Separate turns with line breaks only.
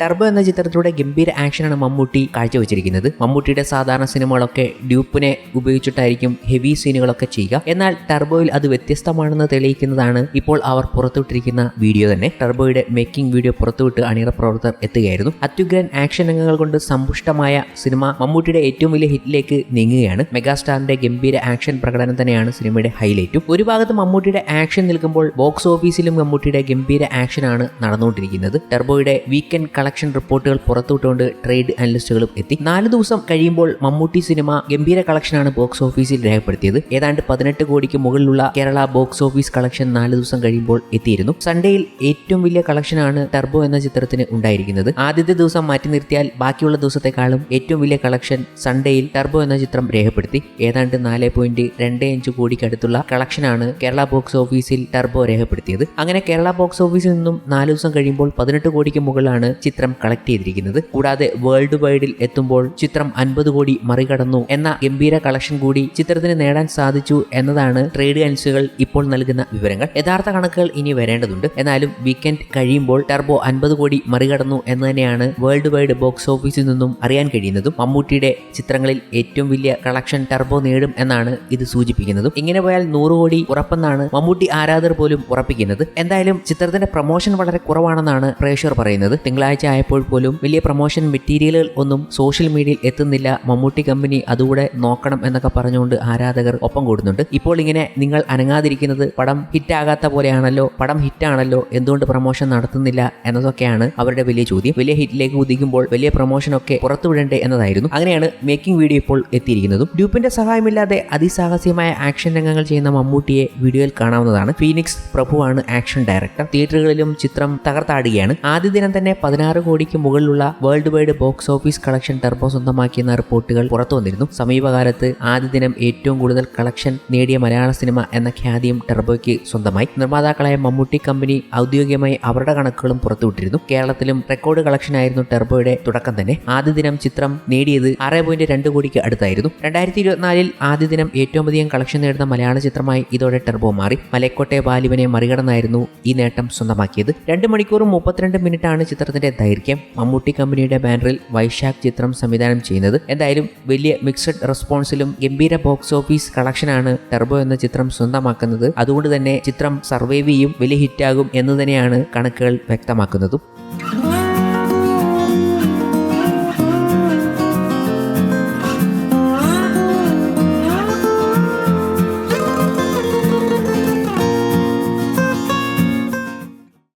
Turbo എന്ന ചിത്രത്തിലൂടെ ഗംഭീര ആക്ഷനാണ് മമ്മൂട്ടി കാഴ്ചവെച്ചിരിക്കുന്നത്. മമ്മൂട്ടിയുടെ സാധാരണ സിനിമകളൊക്കെ ഡ്യൂപ്പിനെ ഉപയോഗിച്ചിട്ടായിരിക്കും ഹെവി സീനുകളൊക്കെ ചെയ്യുക. എന്നാൽ ടർബോയിൽ അത് വ്യത്യസ്തമാണെന്ന് തെളിയിക്കുന്നതാണ് ഇപ്പോൾ അവർ പുറത്തുവിട്ടിരിക്കുന്ന വീഡിയോ തന്നെ. ടർബോയുടെ മേക്കിംഗ് വീഡിയോ പുറത്തുവിട്ട് അണിയറ പ്രവർത്തകർ എത്തുകയായിരുന്നു. അത്യുഗ്രൻ ആക്ഷൻ രംഗങ്ങൾ കൊണ്ട് സമ്പുഷ്ടമായ സിനിമ മമ്മൂട്ടിയുടെ ഏറ്റവും വലിയ ഹിറ്റിലേക്ക് നീങ്ങുകയാണ്. മെഗാസ്റ്റാറിന്റെ ഗംഭീര ആക്ഷൻ പ്രകടനം തന്നെയാണ് സിനിമയുടെ ഹൈലൈറ്റും. ഒരു ഭാഗത്ത് മമ്മൂട്ടിയുടെ ആക്ഷൻ നിൽക്കുമ്പോൾ ബോക്സ് ഓഫീസിലും മമ്മൂട്ടിയുടെ ഗംഭീര ആക്ഷനാണ് നടന്നുകൊണ്ടിരിക്കുന്നത്. ടെർബോയുടെ വീക്കെൻഡ് കളക്ഷൻ റിപ്പോർട്ടുകൾ പുറത്തുവിട്ടുകൊണ്ട് ട്രേഡ് അനലിസ്റ്റുകളും എത്തി. നാല് ദിവസം കഴിയുമ്പോൾ മമ്മൂട്ടി സിനിമ ഗംഭീര കളക്ഷനാണ് ബോക്സ് ഓഫീസിൽ രേഖപ്പെടുത്തിയത്. ഏതാണ്ട് പതിനെട്ട് കോടിക്ക് മുകളിലുള്ള കേരള ബോക്സ് ഓഫീസ് കളക്ഷൻ നാല് ദിവസം കഴിയുമ്പോൾ എത്തിയിരുന്നു. സൺഡേയിൽ ഏറ്റവും വലിയ കളക്ഷനാണ് ടർബോ എന്ന ചിത്രത്തിന് ഉണ്ടായിരിക്കുന്നത്. ആദ്യത്തെ ദിവസം മാറ്റി നിർത്തിയാൽ ബാക്കിയുള്ള ദിവസത്തെക്കാളും ഏറ്റവും വലിയ കളക്ഷൻ സൺഡേയിൽ ടർബോ എന്ന ചിത്രം രേഖപ്പെടുത്തി. ഏതാണ്ട് നാല് പോയിന്റ് രണ്ട് അഞ്ച് കോടിക്ക് അടുത്തുള്ള കളക്ഷനാണ് കേരള ബോക്സ് ഓഫീസിൽ ടർബോ രേഖപ്പെടുത്തിയത്. അങ്ങനെ കേരള ബോക്സ് ഓഫീസിൽ നിന്നും നാല് ദിവസം കഴിയുമ്പോൾ പതിനെട്ട് കോടിക്ക് മുകളിലാണ് ചിത്രം കളക്ട് ചെയ്തിരിക്കുന്നത്. കൂടാതെ വേൾഡ് വൈഡിൽ എത്തുമ്പോൾ ചിത്രം അൻപത് കോടി മറികടന്നു എന്ന ഗംഭീര കളക്ഷൻ കൂടി ചിത്രത്തിന് നേടാൻ സാധിച്ചു എന്നതാണ് ട്രേഡ് അനലിസ്റ്റുകൾ ഇപ്പോൾ നൽകുന്ന വിവരങ്ങൾ. യഥാർത്ഥ കണക്കുകൾ ഇനി വരേണ്ടതുണ്ട്. എന്നാലും വീക്കെൻഡ് കഴിയുമ്പോൾ ടർബോ അൻപത് കോടി മറികടന്നു എന്ന് തന്നെയാണ് വേൾഡ് വൈഡ് ബോക്സ് ഓഫീസിൽ നിന്നും അറിയാൻ കഴിയുന്നതും. മമ്മൂട്ടിയുടെ ചിത്രങ്ങളിൽ ഏറ്റവും വലിയ കളക്ഷൻ ടർബോ നേടും എന്നാണ് ഇത് സൂചിപ്പിക്കുന്നതും. ഇങ്ങനെ പോയാൽ നൂറ് കോടി ഉറപ്പെന്നാണ് മമ്മൂട്ടി ആരാധകർ പോലും ഉറപ്പിക്കുന്നത്. എന്തായാലും ചിത്രത്തിന്റെ പ്രൊമോഷൻ വളരെ കുറവാണെന്നാണ് പ്രേക്ഷകർ പറയുന്നത്. തിങ്കളാഴ്ച ആയപ്പോൾ പോലും വലിയ പ്രൊമോഷൻ മെറ്റീരിയലുകൾ ഒന്നും സോഷ്യൽ മീഡിയയിൽ എത്തുന്നില്ല. മമ്മൂട്ടി കമ്പനി അതുകൂടെ നോക്കണം എന്നൊക്കെ പറഞ്ഞുകൊണ്ട് ആരാധകർ ഒപ്പം കൂടുന്നുണ്ട്. ഇപ്പോൾ ഇങ്ങനെ നിങ്ങൾ അനങ്ങാതിരിക്കുന്നത് പടം ഹിറ്റാകാത്ത പോലെയാണല്ലോ പടം ഹിറ്റാണല്ലോ എന്തുകൊണ്ട് പ്രൊമോഷൻ നടത്തുന്നില്ല എന്നതൊക്കെയാണ് അവരുടെ വലിയ ചോദ്യം. വലിയ ഹിറ്റിലേക്ക് ഉദിക്കുമ്പോൾ വലിയ പ്രൊമോഷനൊക്കെ പുറത്തുവിടണ്ടേ എന്നതായിരുന്നു. അങ്ങനെയാണ് മേക്കിംഗ് വീഡിയോ ഇപ്പോൾ എത്തിയിരിക്കുന്നതും. ഡ്യൂപ്പിന്റെ സഹായമില്ലാതെ അതിസാഹസ്യമായ ആക്ഷൻ രംഗങ്ങൾ ചെയ്യുന്ന മമ്മൂട്ടിയെ വീഡിയോയിൽ കാണാവുന്നതാണ്. ഫീനിക്സ് പ്രഭുവാണ് ആക്ഷൻ ഡയറക്ടർ തിയേറ്ററുകളിലും ചിത്രം തകർത്താടുകയാണ്. ആദ്യ ദിനം തന്നെ പതിനാറ് കോടിക്ക് മുകളിലുള്ള world wide box office collection turbo സ്വന്തമാക്കിയെന്ന റിപ്പോർട്ടുകൾ പുറത്തു വന്നിരുന്നു. സമീപകാലത്ത് ആദ്യ ദിനം ഏറ്റവും കൂടുതൽ കളക്ഷൻ നേടിയ മലയാള സിനിമ എന്ന ഖ്യാതിയും ടർബോയ്ക്ക് സ്വന്തമായി. നിർമ്മാതാക്കളായ മമ്മൂട്ടി കമ്പനി ഔദ്യോഗികമായി അവരുടെ കണക്കുകളും പുറത്തുവിട്ടിരുന്നു കേരളത്തിലും റെക്കോർഡ് കളക്ഷൻ ആയിരുന്നു ടെർബോയുടെ തുടക്കം തന്നെ. ആദ്യ ദിനം ചിത്രം നേടിയത് ആറ് പോയിന്റ് രണ്ട് കോടിക്ക് അടുത്തായിരുന്നു. രണ്ടായിരത്തി ഇരുപത്തിനാലിൽ ആദ്യ ദിനം ഏറ്റവും അധികം കളക്ഷൻ നേടുന്ന മലയാള ചിത്രമായി ഇതോടെ ടെർബോ മാറി. മലക്കോട്ടെ ബാലിവനെ മറികടന്നായിരുന്നു ഈ നേട്ടം സ്വന്തമാക്കിയത്. രണ്ട് മണിക്കൂറും മുപ്പത്തിരണ്ട് മിനിറ്റാണ് ചിത്രത്തിന്റെ ദൈർഘ്യം മമ്മൂട്ടി കമ്പനിയുടെ ബാനറിൽ വൈശാഖ് ചിത്രം സംവിധാനം ചെയ്യുന്നത്. എന്തായാലും വലിയ മിക്സഡ് റെസ്പോൺസിലും ഗംഭീര ബോക്സ് ഓഫീസ് കളക്ഷനാണ് ടെർബോ എന്ന ചിത്രം സ്വന്തമാക്കുന്നത്. അതുകൊണ്ട് തന്നെ ചിത്രം സർവൈവ് ചെയ്യും വലിയ ഹിറ്റാകും എന്ന് തന്നെയാണ് കണക്കുകൾ വ്യക്തമാക്കുന്നതും.